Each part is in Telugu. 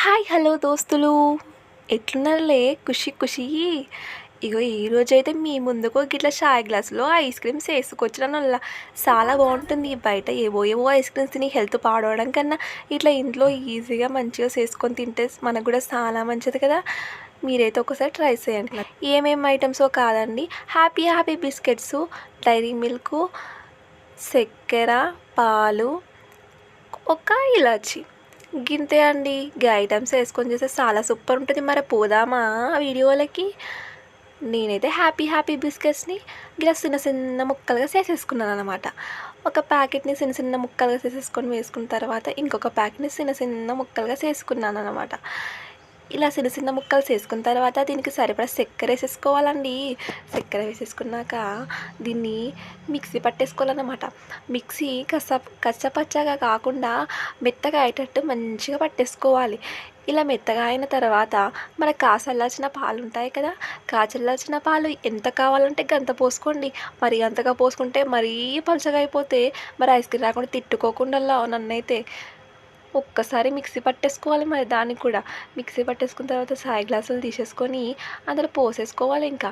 హాయ్ హలో దోస్తులు. ఎట్లున్నారులే? ఖుషి ఖుషి. ఇగో ఈరోజు అయితే మీ ముందుకు గిట్ల షాయ్ గ్లాసులో ఐస్ క్రీమ్స్ వేసుకొచ్చిన చాలా బాగుంటుంది. బయట ఏవో ఏవో ఐస్ క్రీమ్స్ తిని హెల్త్ పాడవడం కన్నా ఇట్లా ఇంట్లో ఈజీగా మంచిగా చేసుకొని తింటే మనకు కూడా చాలా మంచిది కదా. మీరైతే ఒకసారి ట్రై చేయండి. ఏమేమి ఐటమ్సో కాదండి. Happy happy biscuits dairy milk చక్కెర పాలు ఒక ఇలాచి. గింతే అండి. గా ఐటమ్స్ వేసుకొని చేస్తే చాలా సూపర్ ఉంటుంది. మరి పోదామా వీడియోలకి? నేనైతే హ్యాపీ హ్యాపీ బిస్కెట్స్ని ఇలా చిన్న చిన్న ముక్కలుగా చేసేసుకున్నాను అనమాట ఒక ప్యాకెట్ని చిన్న చిన్న ముక్కలుగా చేసేసుకొని వేసుకున్న తర్వాత ఇంకొక ప్యాకెట్ని చిన్న చిన్న ముక్కలుగా చేసుకున్నాను అనమాట ఇలా చిన్న చిన్న ముక్కలు చేసుకున్న తర్వాత దీనికి సరిపడా చక్కెర వేసేసుకోవాలండి. చక్కెర వేసేసుకున్నాక దీన్ని మిక్సీ పట్టేసుకోవాలన్నమాట. మిక్సీ కస కచ్చపచ్చగా కాకుండా మెత్తగా అయ్యేటట్టు మంచిగా పట్టేసుకోవాలి. ఇలా మెత్తగా అయిన తర్వాత మన కాచల్లాల్సిన పాలు ఉంటాయి కదా కాచల్లాల్సిన పాలు ఎంత కావాలంటే గంత పోసుకోండి. మరి అంతగా పోసుకుంటే మరీ పలుచగా అయిపోతే మరి ఐస్ క్రీమ్ రాకుండా తిట్టుకోకుండా నన్నైతే. ఒక్కసారి మిక్సీ పట్టేసుకోవాలి మరి దానికి కూడా. మిక్సీ పట్టేసుకున్న తర్వాత సాయి గ్లాసులు తీసేసుకొని అందులో పోసేసుకోవాలి ఇంకా.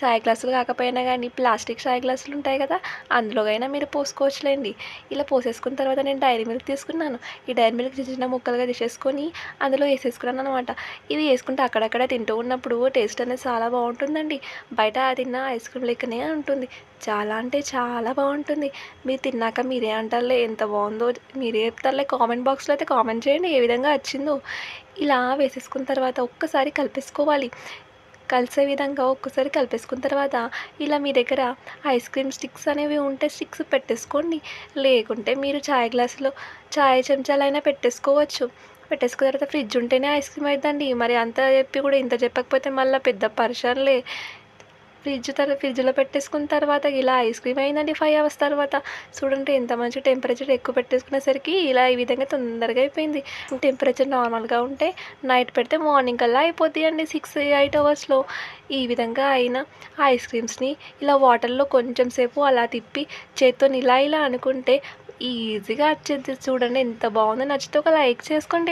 చాయ్ గ్లాసులు కాకపోయినా కానీ ప్లాస్టిక్ చాయ్ గ్లాసులు ఉంటాయి కదా అందులోకైనా అయినా మీరు పోసుకోవచ్చులేండి. ఇలా పోసేసుకున్న తర్వాత నేను డైరీ మిల్క్ తీసుకున్నాను. ఈ డైరీ మిల్క్ చిన్న చిన్న ముక్కలుగా తీసేసుకొని అందులో వేసేసుకున్నాను అనమాట ఇది వేసుకుంటే అక్కడక్కడ తింటూ ఉన్నప్పుడు టేస్ట్ అనేది చాలా బాగుంటుందండి. బయట తిన్న ఐస్ క్రీమ్ లెక్కనే ఉంటుంది. చాలా అంటే చాలా బాగుంటుంది. మీరు తిన్నాక మీరే అంటారులే ఎంత బాగుందో మీరే చెప్తారులే. కామెంట్ బాక్స్లో అయితే కామెంట్ చేయండి ఏ విధంగా వచ్చిందో. ఇలా వేసేసుకున్న తర్వాత ఒక్కసారి కలిపేసుకోవాలి. కలిసే విధంగా ఒక్కసారి కలిపేసుకున్న తర్వాత ఇలా మీ దగ్గర ఐస్ క్రీమ్ స్టిక్స్ అనేవి ఉంటే స్టిక్స్ పెట్టేసుకోండి. లేకుంటే మీరు చాయ్ గ్లాసులో చాయ్ చెంచాలైనా పెట్టేసుకోవచ్చు. పెట్టేసుకున్న తర్వాత ఫ్రిడ్జ్ ఉంటేనే ఐస్ క్రీమ్ అవుతుందండి మరి అంత చెప్పి కూడా ఇంత చెప్పకపోతే మళ్ళీ పెద్ద పర్షన్లే ఫ్రిడ్జ్ తర్వాత ఫ్రిడ్జ్లో పెట్టేసుకున్న తర్వాత ఇలా ఐస్ క్రీమ్ అయిందండి ఫైవ్ అవర్స్ తర్వాత. చూడండి ఎంత మంచి టెంపరేచర్ ఎక్కువ పెట్టేసుకునేసరికి ఇలా ఈ విధంగా తొందరగా అయిపోయింది. టెంపరేచర్ నార్మల్గా ఉంటే నైట్ పెడితే మార్నింగ్ కల్లా అయిపోద్ది అండి సిక్స్ ఎయిట్ అవర్స్లో. ఈ విధంగా అయిన ఐస్ క్రీమ్స్ని ఇలా వాటర్లో కొంచెం సేపు అలా తిప్పి చేత్తో ఇలా ఇలా అనుకుంటే ఈజీగా వచ్చేది. చూడండి ఎంత బాగుందో. నచ్చితే ఒక లైక్ చేసుకోండి.